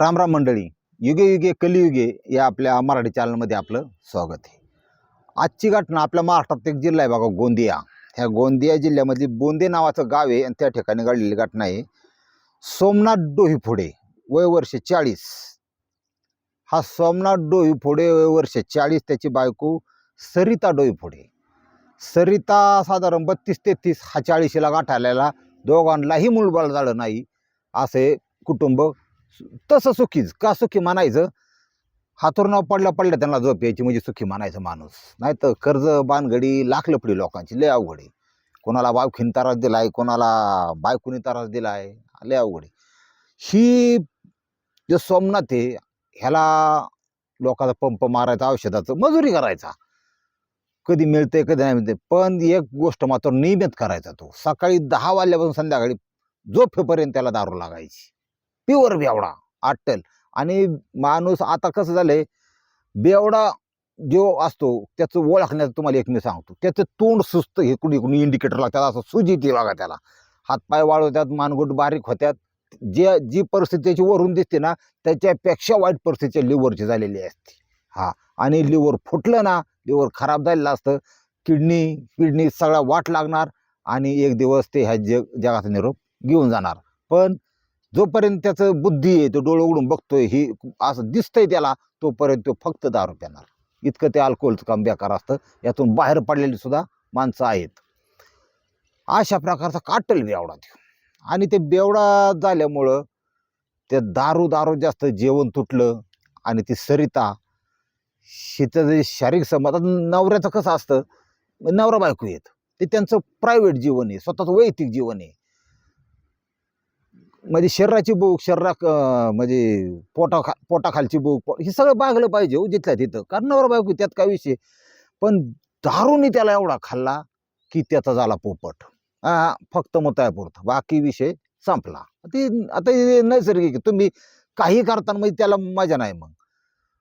रामराम मंडळी युगे युगे कलियुगे या आपल्या मराठी चॅनलमध्ये आपलं स्वागत आहे. आजची घटना आपल्या महाराष्ट्रात एक जिल्हा आहे बघा गोंदिया. ह्या गोंदिया जिल्ह्यामधली बोंदे नावाचं गाव आहे आणि त्या ठिकाणी घडलेली घटना आहे. सोमनाथ डोहीफोडे वय वर्ष चाळीस. हा सोमनाथ डोहीफोडे वय वर्ष चाळीस त्याची बायको सरिता डोहीफोडे सरिता साधारण बत्तीस तेहतीस हा चाळीशीला गाठायला दोघांनाही मूलबाळ झालं नाही असे कुटुंब तसं सुखीच का सुखी मानायचं? हातूर पडल्या पडल्या त्यांना झोप यायची म्हणजे सुखी मानायचं माणूस. नाही तर कर्ज बानगडी लाख लपडी लोकांची लय अवघड आहे. कोणाला बावखीन त्रास आहे कोणाला बायकोनी त्रास आहे लय अवघड आहे. ही जे सोमनाथ आहे ह्याला लोकांचा पंप मारायचा औषधाचं मजुरी करायचा. कधी मिळते कधी नाही मिळते पण एक गोष्ट मात्र नियमित करायचा तो. सकाळी दहा वाजल्यापासून संध्याकाळी झोपेपर्यंत त्याला दारू लागायची. प्युअर बेवडा अट्टल आणि माणूस आता कसं झालंय बेवडा जो असतो त्याचं ओळखण्याचं तुम्हाला एक मी सांगतो. त्याचं तोंड सुस्त हे कुणी कुणी इंडिकेटर लागतात असं सुजी ती बघा त्याला. हातपाय वाळवतात मानगुट बारीक होत्यात. जे जी परिस्थिती त्याची वरून दिसते ना त्याच्यापेक्षा वाईट परिस्थिती लिव्हरची झालेली असते. हा. आणि लिव्हर फुटलं ना लिव्हर खराब झालेलं असतं. किडनी किडनी सगळा वाट लागणार आणि एक दिवस ते ह्या जग जगाचा निरोप घेऊन जाणार. पण जोपर्यंत त्याचं बुद्धी आहे तो डोळं उघडून बघतोय ही असं दिसतंय त्याला तोपर्यंत तो फक्त दारू पिणार इतकं ते अल्कोहोलचं काम बेकार असतं. यातून बाहेर पडलेली सुद्धा माणसं आहेत. अशा प्रकारचा काटल बेवडा देऊ. आणि ते बेवडा झाल्यामुळं ते दारू दारू जास्त जेवण तुटलं आणि ती सरिता हिचं जे शारीरिक संबंध नवऱ्याचं कसं असतं नवरा बायको येत ते त्यांचं प्रायव्हेट जीवन आहे स्वतःचं वैयक्तिक जीवन आहे. म्हणजे शरीराची भूक शरीरा म्हणजे पोटा खा पोटाखालची भूक हे सगळं बागलं पाहिजे हो जिथल्या तिथं. कारण नवरा बायको त्यात काय विषय? पण दारूने त्याला एवढा खाल्ला की त्याचा झाला पोपट. हा फक्त मुतायापुरतं. बाकी विषय संपला. ती आता नैसर्गिक तुम्ही काही करताना म्हणजे त्याला मजा नाही मग.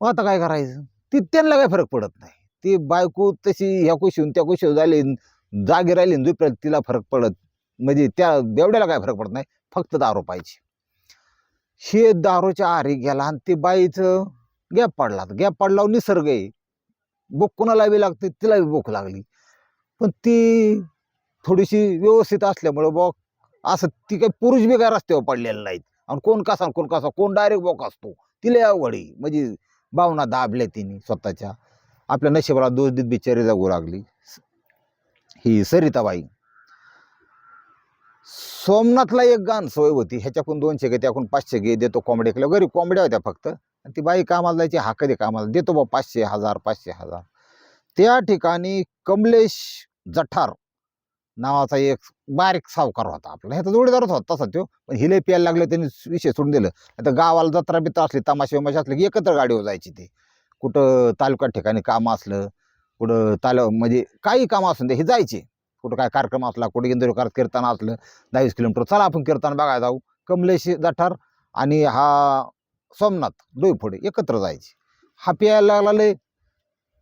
मग आता काय करायचं? ती त्यांना काय फरक पडत नाही. ती बायको तशी ह्या कुशीहून त्या कुशीवर झाली जागी राहिली दुपारी तिला फरक पडत म्हणजे त्या बेवड्याला काय फरक पडत नाही फक्त दारू पाहिजे हे दारूच्या आरी गेला आणि ते बाईचं गॅप पडला. गॅप पडल्यावर निसर्ग आहे. भूक कोणाला बी लागते तिला बी भूक लागली. पण ती थोडीशी व्यवस्थित असल्यामुळं बॉ असं ती काही पुरुष बी काय रस्त्यावर पडलेले नाहीत. आणि कोण कसा कोण कसा कोण डायरेक्ट बॉक असतो. तिला अवघड आहे. म्हणजे भावना दाबल्या तिने स्वतःच्या. आपल्या नशिबाला दोष देत बिचारी जगू लागली. ही सरिताबाई. सोमनाथला एक गाण सोय होती. ह्याच्याकडून दोनशे घे त्याकडून पाचशे घे देतो कोंबड्या केल्या गरीब कोंबड्या होत्या फक्त. आणि ती बाई कामाला जायची हा कधी कामाला? देतो बा पाचशे हजार पाचशे हजार. त्या ठिकाणी कमलेश जठार नावाचा एक बारीक सावकार होता आपला. ह्याचा जोडीदारच होता तसा तो. पण हिले प्यायला लागले त्यांनी विषय सोडून दिलं. आता गावाला जत्रा बित्रा असली तमाशे वमाशे असले की एकत्र गाडीवर जायची ती. कुठं तालुका ठिकाणी काम असलं कुठं तालु म्हणजे काही कामं असून ते हे जायचे. कुठं काय कार्यक्रम असला कुठं इंदोरकर कीर्तन असलं दहावीस किलोमीटर चला आपण कीर्तन बघायला जाऊ. कमलेश जठार आणि हा सोमनाथ डोईफोडे एकत्र जायचे. हा प्यायला लागला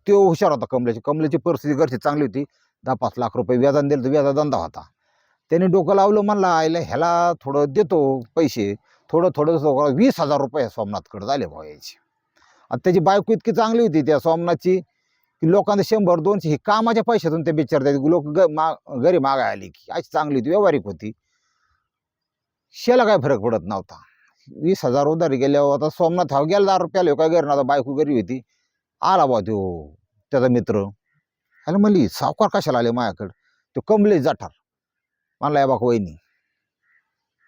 तो हुशार होता कमलेची कमलेची परिस्थिती घरची चांगली होती. दहा पाच लाख रुपये व्याजान दिलं तर व्याजा धंदा होता. त्याने डोकं लावलं म्हणला आयला ह्याला थोडं देतो पैसे. थोडं थोडं वीस हजार रुपये सोमनाथकडे झाले भाऊ यायचे त्याची बायको इतकी चांगली होती त्या सोमनाथची. की लोकांना शंभर दोनशे ही कामाच्या पैशातून ते बिचारतात. लोक ग मा घरी मागाय आली की अशी चांगली होती व्यावहारिक होती. शेला काय फरक पडत नव्हता. वीस हजार उधारी गेल्यावर हो, आता सोमनाथ हा गेला दहा रुपयाला हो, काय घरी नव्हता बायको घरी होती. आला बा तो त्याचा मित्र. आणि म्हणली सावकार कशाला आले माझ्याकडे? तो कमलेश जाठार. म्हणला या बाक वहिनी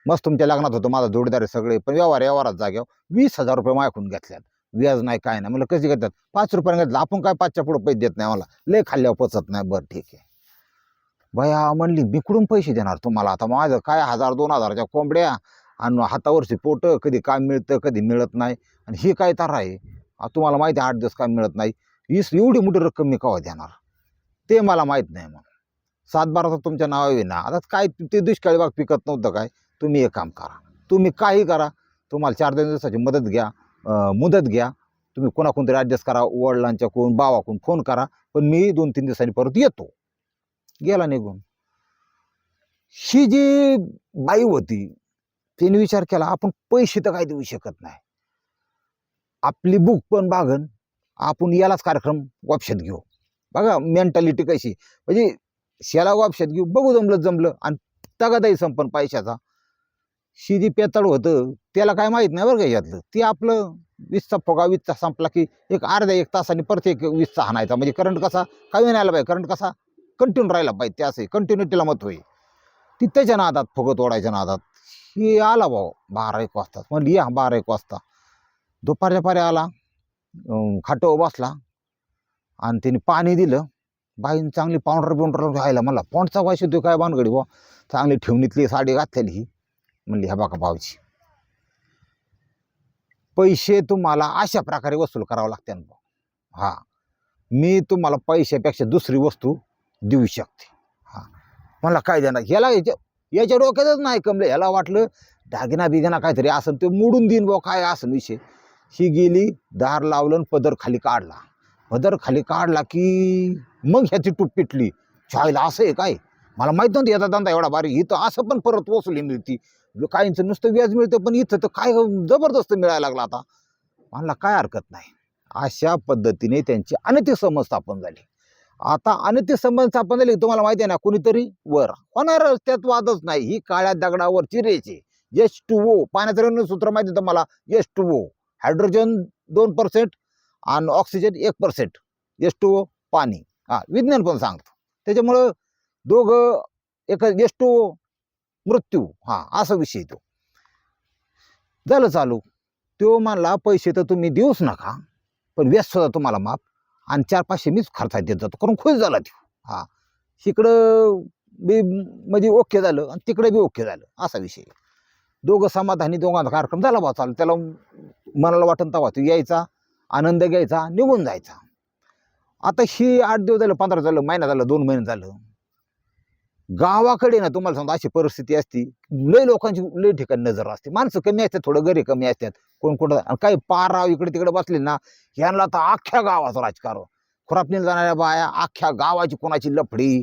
मस्त तुमच्या लग्नात होतं माझा जोडीदार सगळे पण व्यवहार व्यवहारात जाग्यावर हो. वीस हजार रुपये मायकून घेतल्यात. व्याज नाही काय नाही. म्हणलं कशी घेतात? पाच रुपयाने घेतलं. आपण काय पाचच्या पुढं पैसे देत नाही मला लय खाल्ल्यावर पचत नाही. बरं ठीक आहे. बया म्हणली मी कुठून पैसे देणार तुम्हाला? आता माझं काय हजार दोन हजारच्या कोंबड्या आणि हातावरची पोटं कधी काम मिळतं कधी मिळत नाही. आणि हे काय तार आहे? तुम्हाला माहिती आहे आठ दिवस काम मिळत नाही. वीस एवढी मोठी रक्कम मी केव्हा देणार? ते मला माहीत नाही मग सात बारा तर तुमच्या नावावे ना आता काय ते दुष्काळी बाग पिकत नव्हतं काय? तुम्ही एक काम करा. तुम्ही काही करा. तुम्हाला चार दोन दिवसाची मदत घ्या. मुदत घ्या. तुम्ही कोणाकोणतरी ॲडजस्ट करा वडिलांच्या कोण बावाकून फोन करा पण मी दोन तीन दिवसांनी परत येतो. गेला निघून. ही जी बाई होती तिने विचार केला आपण पैसे तर काही देऊ शकत नाही. आपली बुक पण बागन आपण यालाच कार्यक्रम वापशात घेऊ. बघा मेंटॅलिटी कशी. म्हणजे शेला वापशात घेऊ बघू जमलं जमलं आणि तगादाही संपन पैशाचा. शिदी पेताळ होतं त्याला काय माहीत नाही बरं का यातलं. ते आपलं वीसचा फोगा वीसचा संपला की एक अर्ध्या एक तासाने परत एक वीसचा हाणायचा. म्हणजे करंट कसा? काही नाही आला पाहिजे? करंट कसा? कंटिन्यू राहिला पाहिजे ते असं कंटिन्युटीला मत होईल. ती त्याच्या नादात फोगत ओढायच्या नादात. हे आला भाऊ बारा एक वाजता. म्हणली या बारा एक वाजता. दुपारच्या पारे आला खाटं बसला. आणि त्याने पाणी दिलं. बाईन चांगली पावडर बिवडर घ्यायला मला पॉन्डचा वाशी येतो काय बानगडी बा चांगली ठेवणीतली साडी घातलेली ही. म्हणली ह्या बाका भाऊची पैसे तुम्हाला अशा प्रकारे वसूल करावं लागते हा मी तुम्हाला पैशापेक्षा दुसरी वस्तू देऊ शकते. हा मला काय देणार? ह्याला याच्या याच्या डोक्यातच नाही कमलं ह्याला वाटलं दागिना बिगिना काहीतरी असं ते मोडून देईन बुवा काय असं विषय. ही गेली दार लावलं आणि पदर खाली काढला. पदर खाली काढला की मग ह्याची टूप पिटली. छायला असं आहे काय? मला माहीत नव्हतं याचा धंदा एवढा भारी तर असं पण परत वसुली मिळती काहींचं नुसतं व्याज मिळतं पण इथं तर काय जबरदस्त मिळायला लागला आता. मला काय हरकत नाही. अशा पद्धतीने त्यांची अनैतिक समज स्थापन झाली. आता अनैतिक संबंध स्थापन झाले तुम्हाला माहिती आहे ना कुणीतरी वर. होणार त्यात वादच नाही. ही काळ्या दगडावरची रेचे एस टू ओ पाण्याचं रेणू सूत्र माहिती आहे तुम्हाला? एस टू ओ हायड्रोजन दोन पर्सेंट आणि ऑक्सिजन एक पर्सेंट एस टू ओ पाणी. हा विज्ञान पण सांगतो. त्याच्यामुळं दोघं एक एस टू ओ मृत्यू. हा असा विषय तो. झालं चालू. तो म्हणला पैसे तर तुम्ही देऊच नका पण व्याज सुद्धा तुम्हाला माफ. आणि चार पाचशे मीच खर्चात देत जातो करून खुश झाला तो हा. इकडं बी म्हणजे ओके झालं आणि तिकडे बी ओके झालं असा विषय. दोघं समाधानी दोघांचा कार्यक्रम झाला बा चालू. त्याला मनाला वाटण तवा तो यायचा आनंद घ्यायचा निघून जायचा. आता ही आठ दिवस झालं पंधरा झालं महिना झालं दोन महिने झालं. गावाकडे ना तुम्हाला सांगतो अशी परिस्थिती असती. लय लोकांची लय ठिकाणी नजर असते. माणसं कमी असतात थोडं गरी कमी असतात. कोण कोण आणि काही पाराव इकडे तिकडे बसले ना यांना तर अख्ख्या गावाचं राजकारण. खुरापणीला जाणाऱ्या बाया अख्ख्या गावाची कोणाची लफडी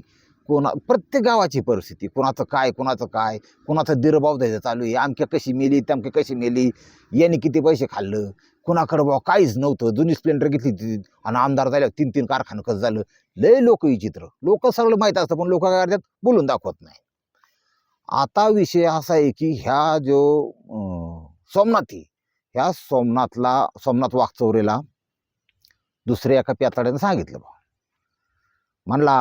कोणा प्रत्येक गावाची परिस्थिती. कोणाचं काय कोणाचं काय कोणाचं दिरबाव द्यायचं चालू आहे. अमक्या कशी मेली तमक्या कशी मेली यांनी किती पैसे खाल्लं? कुणाकडे बा काहीच नव्हतं. जुनी स्प्लेंडर घेतली ती आणि आमदार झाल्या तीन तीन कारखानं कसं झालं? लय लोक विचित्र. लोक सगळं माहीत असतं पण लोक काय करतात? बोलून दाखवत नाही. आता विषय असा आहे की ह्या जो सोमनाथी ह्या सोमनाथला सोमनाथ वाघचौरेला दुसऱ्या एका प्यातड्यानं सांगितलं बा म्हणला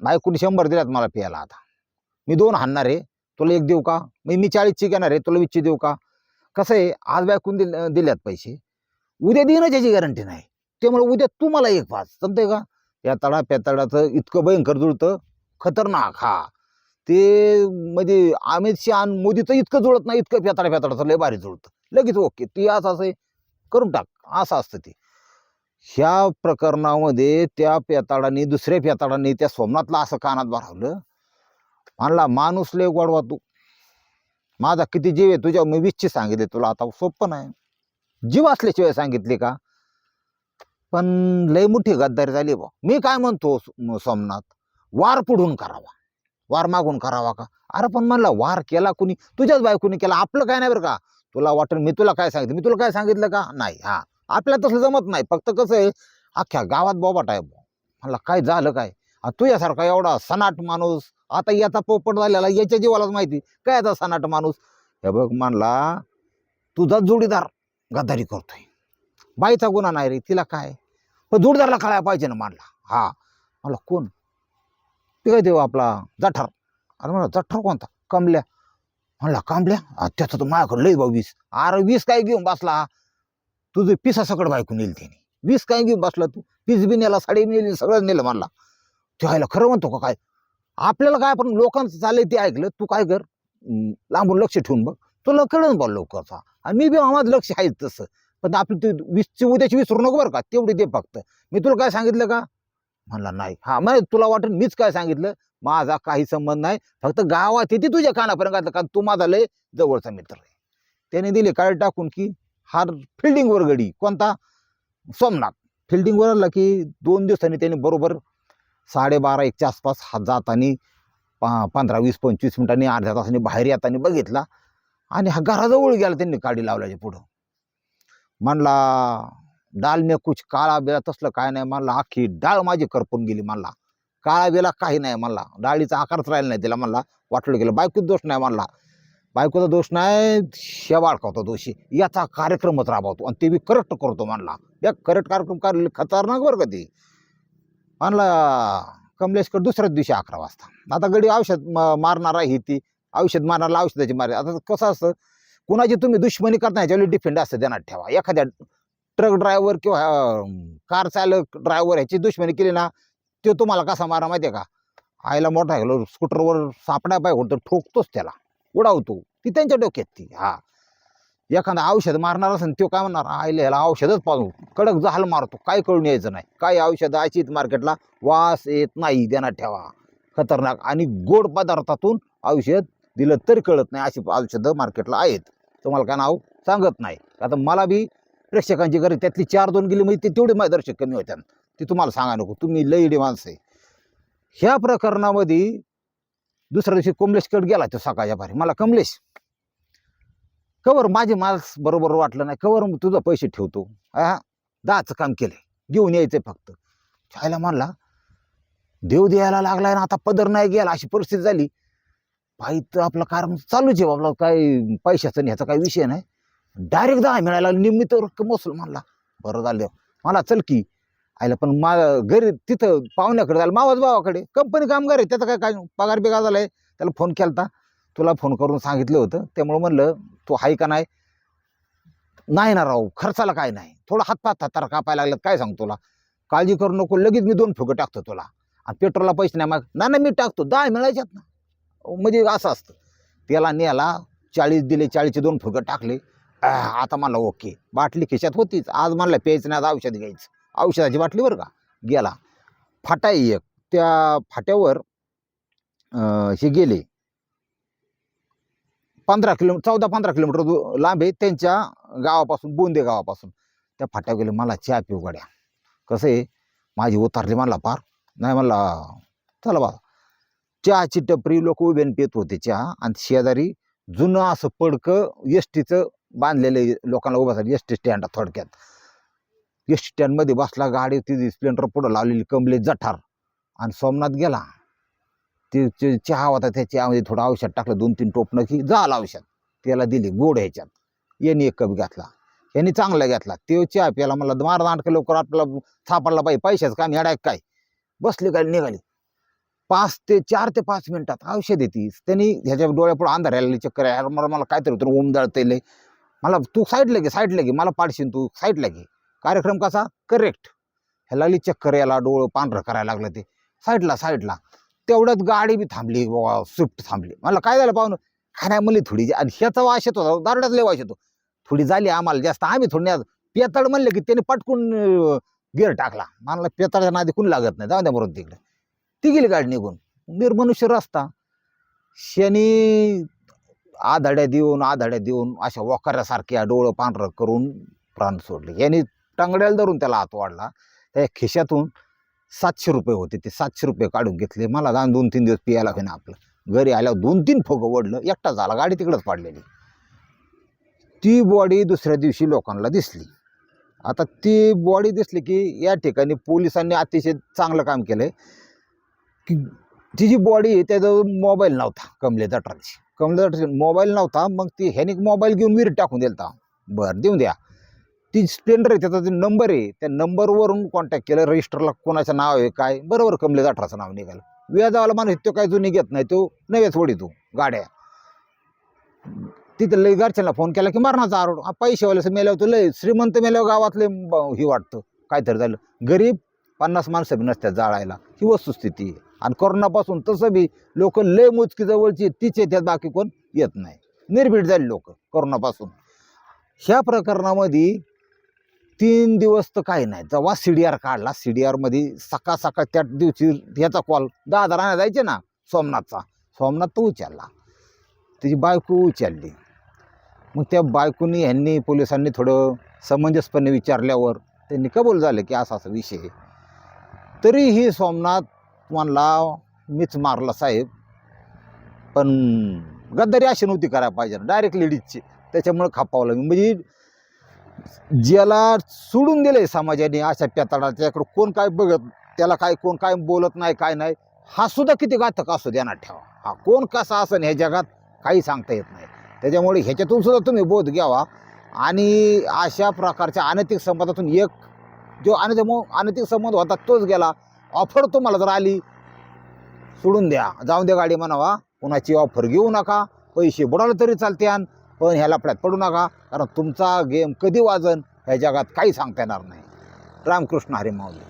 बायकोनी शंभर दिल्यात मला प्यायला आता. मी दोन हाणणार आहे. तुला एक देऊ का? मी मी चाळीसची घेणार आहे. तुला वीसची देऊ का? कसं आहे आज बायकून दिल दिल्यात पैसे. उद्या देणं त्याची गॅरंटी नाही. त्यामुळे उद्या तू मला एक पाच जमतंय का? या तडा पेताडाचं इतकं भयंकर जुळतं. खतरनाक हा. ते म्हणजे अमित शहा आणि मोदीचं इतकं जुळत नाही इतकं पेताडा पेताडाचं लय भारी जुळतं. लगेच ओके. ती असं असं आहे, करून टाक. असं असतं ते. ह्या प्रकरणामध्ये त्या पेताडाने दुसऱ्या पेताडाने त्या सोमनाथला असं कानात भरावलं. म्हणला माणूस लय गोडवा तू. माझा किती जीव आहे तुझ्या मी वीसची सांगितले तुला आता सोपं नाही. जीव असल्याशिवाय सांगितले का? पण लय मोठी गद्दारी झाली बा मी काय म्हणतो सो- सोमनाथ? वार पुढून करावा. वार मागून करावा का? अरे पण म्हणला वार केला कुणी? तुझ्याच बायकोनी केला. आपलं काय नाही बरं का? तुला वाटेल मी तुला काय सांगितलं? मी तुला काय सांगितलं का? नाही. हा. आपल्याला तसं जमत नाही. फक्त कसं आहे अख्ख्या गावात बोबाट आहे म्हणला काय झालं काय? तुझ्यासारखा एवढा सनाट माणूस आता याचा पोपट झालेला याच्या जीवालाच माहिती काय आता सनाट माणूस? हे बघ म्हणला तुझा जोडीदार गद्दारी करतोय. बाईचा गुन्हा नाही रे तिला काय? पण जोडीदारला कळायला पाहिजे ना मानला हा. मला कोण? ते काय देऊ आपला? जठार. अरे म्हणा जठार कोणता? कमल्या. म्हणला कांबल्या त्याचं तर माझ्याकडे लई भाऊ वीस. अरे वीस काय घेऊन बसला? तुझं पिसा सकड बायकून नेली त्याने. वीस काय घेऊन बसला तू? पीस बी नेला साडी नेली सगळं नेलं म्हणला. ठेवायला खरं म्हणतो का काय? आपल्याला काय पण लोकांचं चाललंय ते ऐकलं तू काय कर? लांबून लक्ष ठेवून बघ. तुला कळण बघ लवकरचा. आणि मी बी माझं लक्ष आहे तसं. पण आपली तू वीसची उद्याची विसरू नको बरं का? तेवढी दे फक्त. मी तुला काय सांगितलं का? म्हणला नाही. हा मग तुला वाटेल मीच काय सांगितलं? माझा काही संबंध नाही. फक्त गावात येते तुझ्या कानापर्यंत घातलं. कारण तू माझा लय जवळचा मित्र आहे. त्याने दिले काळ टाकून की हार फिल्डिंगवर गडी. कोणता? सोमनाथ. फिल्डिंगवर आला की दोन दिवसांनी त्याने बरोबर साडेबारा एकच्या आसपास हा जातानी पा पंधरा वीस पंचवीस मिनिटांनी अर्ध्या तासांनी बाहेर येताना बघितला आणि हा घराजवळ गेला त्यांनी काडी लावल्याच्या पुढं. म्हणला डाल मे कुछ काळा बिळा तसलं काय नाही. म्हणला अख्खी डाळ माझी करपून गेली. म्हणला काळा बेला काही नाही. म्हणला डाळीचा आकारच राहिला नाही तिला. म्हणला वाटलं गेलं बायकोचा दोष नाही. म्हणला बायकोचा दोष नाही शेवाळ होता दोषी. याचा कार्यक्रमच राबवतो आणि ते बी करेक्ट करतो. म्हणला या करेक्ट कार्यक्रम कर खतरनाक बरं का ते. आणला कमलेशकर दुसऱ्याच दिवशी अकरा वाजता. आता गडी औषध मारणार आहे ती. औषध मारणारा औषधाची मार. आता कसं असतं कुणाची तुम्ही दुश्मनी करता याच्यावर डिफेंड असतं ध्यानात ठेवा. एखाद्या ट्रक ड्रायव्हर किंवा कार चालक ड्रायव्हर ह्याची दुश्मनी केली ना तो तुम्हाला कसा मारा माहिती आहे का? आईला मोठा गेलो स्कूटरवर सापडा पाय होतो ठोकतोच त्याला. उडावतो. ती त्यांच्या डोक्यात ती. हा. एखादा औषध मारणार असेल तो काय म्हणणार? आईला ह्याला औषधच पाहू कडक जहाल मारतो. काय कळून यायचं नाही. काय औषधं अशीच मार्केटला वास येत नाही देण्यात ठेवा. खतरनाक आणि गोड पदार्थातून औषध दिलं तरी कळत नाही अशी औषधं मार्केटला आहेत. तुम्हाला काय नाव सांगत नाही. आता मला बी प्रेक्षकांची गरज त्यातली चार दोन गेली म्हणजे ते तेवढे माझे दर्शक कमी होत्या ते तुम्हाला सांगा नको. तुम्ही लईडी माणसं आहे. ह्या प्रकरणामध्ये दुसऱ्या दिवशी कमलेशकडे गेला तो सकाळच्या भारी मला कमलेश कवर माझे मालस बरोबर वाटलं नाही कवर मग तुझं पैसे ठेवतो. हा दहाचं काम केलं घेऊन यायचं फक्त. छायला म्हणला देव द्यायला लागलाय ना आता पदर नाही गेला अशी परिस्थिती झाली. पायी तर आपलं कारण चालूच आहे आपलं काय पैशाचं ह्याचा काही विषय नाही. डायरेक्ट दहा मिळायला निमित्त रक्कम असलो म्हणला. बरं झालं मला चल की. आयला पण मा घरी तिथं पाहुण्याकडे झालं मावाच भावाकडे. कंपनी कामगार आहे त्याचा काय काय पगार बिगार झालाय. त्याला फोन केलता. तुला फोन करून सांगितलं होतं. त्यामुळं म्हणलं तू आहे का नाही? नाही ना राहू खर्चाला काय नाही. थोडं हातपात हातार कापायला लागलं काय सांगतो तुला? काळजी करू नको लगेच मी दोन फुगं टाकतो तुला. आणि पेट्रोलला पैसे नाही मग ना ना मी टाकतो. दहा मिळायच्यात ना. म्हणजे असं असतं. त्याला नेला चाळीस दिले चाळीसचे दोन फुगं टाकले. आता मला ओके. बाटली खिशात होतीच. आज म्हणलं प्यायचं नाही आज औषध घ्यायचं. औषधाची बाटली बरं का? गेला. फाटा आहे एक. त्या फाट्यावर हे गेले. पंधरा किलोमीटर चौदा पंधरा किलोमीटर लांब आहे. त्यांच्या गावापासून बोंदे गावापासून. त्या फाट्या गेले मला चहा पिऊ गाड्या. कसं आहे माझी उतारली म्हणला पार. नाही मला चला बा. चहाची टपरी लोक उभ्यान पित होते चहा. आणि शेजारी जुनं असं पडकं एस टीचं बांधलेलं लोकांना उभासाठी एस टी स्टँड थोडक्यात. एस टी स्टँडमध्ये बसला गाडी तिथे स्प्लेंडर पुढं लावलेली कमले जठार. आणि सोमनाथ गेला. ते चहा होता त्या चहामध्ये थोडं औषध टाकलं दोन तीन टोपणं की झालं औषध. त्याला दिली गोड ह्याच्यात. यांनी एक कप घेतला. यांनी चांगला घेतला. ते चहा प्याला मला मार नाटकं लवकर आपल्याला सापडला पाहिजे पैशाचं काम येडाय काय? बसली काय निघाली. पाच ते चार ते पाच मिनिटात औषध येतीस त्यांनी ह्याच्या डोळ्यापुढे अंधार यायला चक्कर आहे मला मला काहीतरी होतं ओमदाळतले मला तू साईडला घे साईडला घे. मला पाडशील तू साईडला घे. कार्यक्रम कसा? करेक्ट. ह्याला लागली चक्कर याला डोळं पांढरं करायला लागलं ते. साईडला साईडला. तेवढंच गाडी बी थांबली स्विफ्ट थांबली. मला काय झालं पाहुणं? काय नाही म्हणली थोडी आणि ह्याचा वाश येतो दारड्यात लय वाश येतो. थोडी झाली आम्हाला जास्त आम्ही थोडी नाही. पेताळ म्हणलं की त्याने पटकून गिअर टाकला. मला पेतळच्या नादी कोणी लागत नाही जाऊ द्या बरोबर तिकडे. ती गेली गाडी निघून. निर्मनुष्य रस्ता. शनी आधाड्या देऊन आधाड्या देऊन अशा वकाऱ्यासारख्या डोळं पांढरं करून प्राण सोडले. यांनी टांगड्याला धरून त्याला हात वाढला. त्या खिशातून सातशे रुपये होते ते सातशे रुपये काढून घेतले. मला जाऊन दोन तीन दिवस पियायला होईना आपलं. घरी आल्यावर दोन तीन फोगं ओढलं एकटा झाला गाडी तिकडंच पाडलेली. ती बॉडी दुसऱ्या दिवशी लोकांना दिसली. आता ती बॉडी दिसली की या ठिकाणी पोलिसांनी अतिशय चांगलं काम केलं की तिची बॉडी आहे त्याजवळ मोबाईल नव्हता कमले जठारची कमले जठारची मोबाईल नव्हता मग ती ह्याने मोबाईल घेऊन विहिरीत टाकून दिलता. बरं देऊन द्या. ती स्प्लेंडर आहे त्याचा जो नंबर आहे त्या नंबरवरून कॉन्टॅक्ट केलं रजिस्टरला कोणाचं नाव आहे काय बरोबर कमले अठराचं नाव निघालं. व्याजावाला माणूस तो काय जुनी घेत नाही तो नव्याच तो गाड्या. तिथं लय घरच्यांना फोन केला की मरणाचा आरोड आ, पैसेवाले मेल्यावर तो लय श्रीमंत मेल्यावर गावातले हे वाटतं. काहीतरी झालं. गरीब पन्नास माणसं बी नसतात जाळायला ही वस्तुस्थिती आहे. आणि कोरोनापासून तसं बी लोक लय मोजकी जवळची तीच येतात बाकी कोण येत नाही. निर्भीड झाली लोक कोरोनापासून. ह्या प्रकरणामध्ये तीन दिवस तर काही नाही. जेव्हा सी डी आर काढला सी डी आरमध्ये सकाळ सकाळ त्या दिवशी ह्याचा कॉल दहा हजार जायचे ना सोमनाथचा. सोमनाथ तो उचलला. त्याची बायको उचलली. मग त्या बायकोनी ह्यांनी पोलिसांनी थोडं समंजसपणे विचारल्यावर त्यांनी कबूल झालं की असा असा विषय आहे. तरीही सोमनाथ म्हणला मीच मारला साहेब पण गद्दारी अशी नव्हती करायला पाहिजे. डायरेक्ट लेडीजची. त्याच्यामुळं खापावलं मी. म्हणजे ज्याला सोडून दिले समाजाने अशा पेताडा त्याकडं कोण काय बघत त्याला काय कोण काय बोलत नाही काय नाही हा सुद्धा किती घातक असू ध्यानात ठेवा. हा कोण कसा असं ह्या जगात काही सांगता येत नाही. त्याच्यामुळे ह्याच्यातून सुद्धा तुम्ही बोध घ्यावा. आणि अशा प्रकारच्या अनैतिक संबंधातून एक जो अनैतिक अनैतिक संबंध होता तोच गेला. ऑफर तुम्हाला जर आली सोडून द्या. जाऊन द्या गाडी म्हणावा. कुणाची ऑफर घेऊ नका. पैसे बुडाले तरी चालत्यान पण ह्या लफड्यात पडू नका कारण तुमचा गेम कधी वाजन ह्या जगात काही सांगता येणार नाही. रामकृष्ण हरी माऊली.